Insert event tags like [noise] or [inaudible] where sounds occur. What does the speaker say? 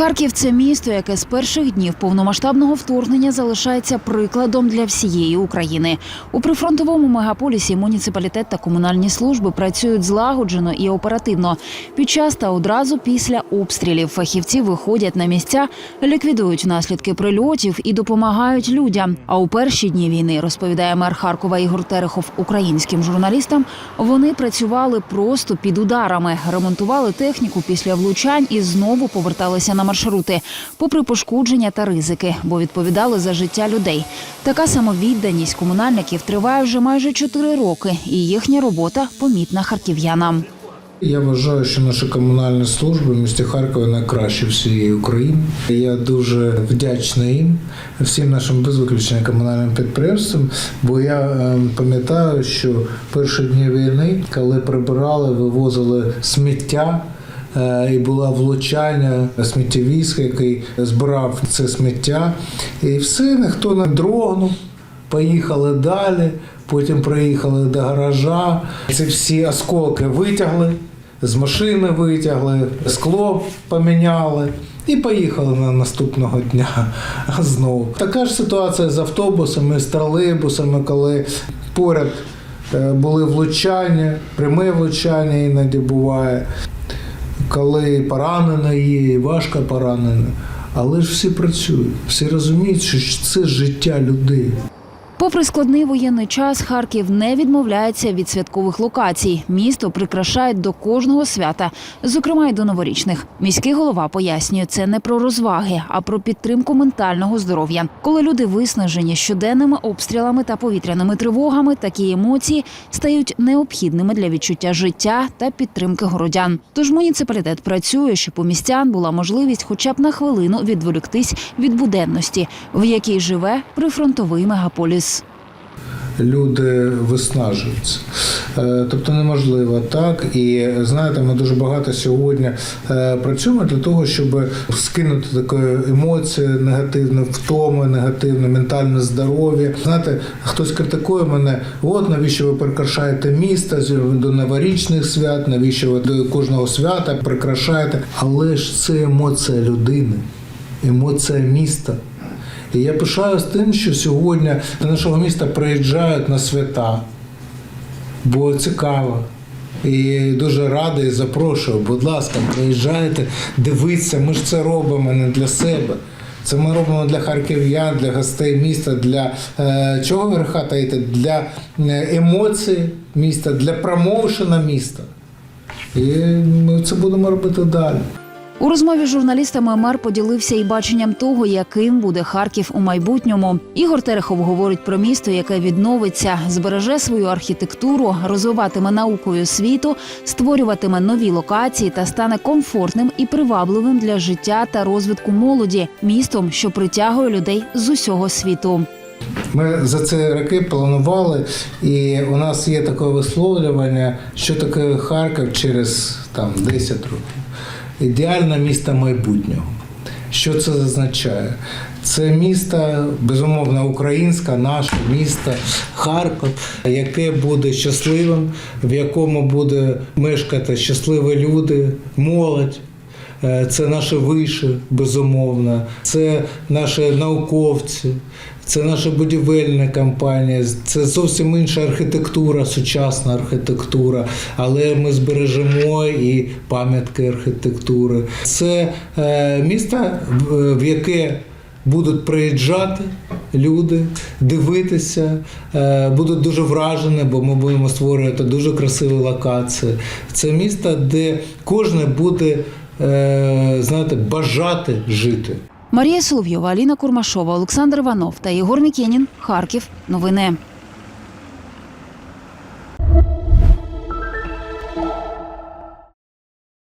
Харків це місто, яке з перших днів повномасштабного вторгнення залишається прикладом для всієї України. У прифронтовому мегаполісі муніципалітет та комунальні служби працюють злагоджено і оперативно. Під час та одразу після обстрілів фахівці виходять на місця, ліквідують наслідки прильотів і допомагають людям. А у перші дні війни розповідає мер Харкова Ігор Терехов українським журналістам. Вони працювали просто під ударами, ремонтували техніку після влучань і знову поверталися на маршрути, попри пошкодження та ризики, бо відповідали за життя людей. Така самовідданість комунальників триває вже майже чотири роки, і їхня робота помітна харків'янам. Я вважаю, що наші комунальні служби в місті Харкові найкращі всієї України. Я дуже вдячний їм, всім нашим без виключення комунальним підприємствам, бо я е, пам'ятаю, що перші дні війни, коли прибирали, вивозили сміття. Е, І було влучання сміттєвізка, який збирав це сміття, і все ніхто не дрогнув. Поїхали далі, потім приїхали до гаража. Ці всі осколки витягли, з машини витягли, скло поміняли і поїхали на наступного дня [laughs] знову. Така ж ситуація з автобусами, з тролейбусами, коли поряд е, були влучання, пряме влучання іноді буває, коли поранена є, важко поранений. Але ж всі працюють, всі розуміють, що це життя людей. Попри складний воєнний час, Харків не відмовляється від святкових локацій. Місто прикрашають до кожного свята, зокрема й до новорічних. Міський голова пояснює, це не про розваги, а про підтримку ментального здоров'я. Коли люди виснажені щоденними обстрілами та повітряними тривогами, такі емоції стають необхідними для відчуття життя та підтримки городян. Тож муніципалітет працює, щоб у містян була можливість хоча б на хвилину відволіктись від буденності, в якій живе прифронтовий мегаполіс. Люди виснажуються. Е, Тобто неможливо так. І знаєте, ми дуже багато сьогодні е, працюємо для того, щоб скинути такі емоції негативні, втоми, негативне, ментальне здоров'я. Знаєте, хтось критикує мене, от навіщо ви прикрашаєте місто до новорічних свят, навіщо ви до кожного свята прикрашаєте. Але ж це емоція людини, емоція міста. І я пишаюсь тим, що сьогодні до нашого міста приїжджають на свята, бо цікаво. І дуже радий запрошую. Будь ласка, приїжджайте, дивіться, ми ж це робимо не для себе. Це ми робимо для харків'ян, для гостей міста, для е, чого греха таїти? Для е, емоцій міста, для промоушена міста. І ми це будемо робити далі. У розмові з журналістами мер поділився і баченням того, яким буде Харків у майбутньому. Ігор Терехов говорить про місто, яке відновиться, збереже свою архітектуру, розвиватиме наукою світу, створюватиме нові локації та стане комфортним і привабливим для життя та розвитку молоді, містом, що притягує людей з усього світу. Ми за ці роки планували, і у нас є таке висловлювання, що таке Харків через там 10 років. Ідеальне місто майбутнього. Що це означає? Це місто, безумовно, українське, наше місто, Харків, яке буде щасливим, в якому буде мешкати щасливі люди, молодь. Е, Це наші виші, безумовно, це наші науковці, це наша будівельна компанія, це зовсім інша архітектура, сучасна архітектура, але ми збережемо і пам'ятки архітектури. Це е, місто, в- яке будуть приїжджати люди, дивитися, е, будуть дуже вражені, бо ми будемо створювати дуже красиві локації. Це місто, де кожен буде знаєте, бажати жити. Марія Соловйова, Аліна Курмашова, Олександр Іванов та Єгор Мікенін. Харків. Новини.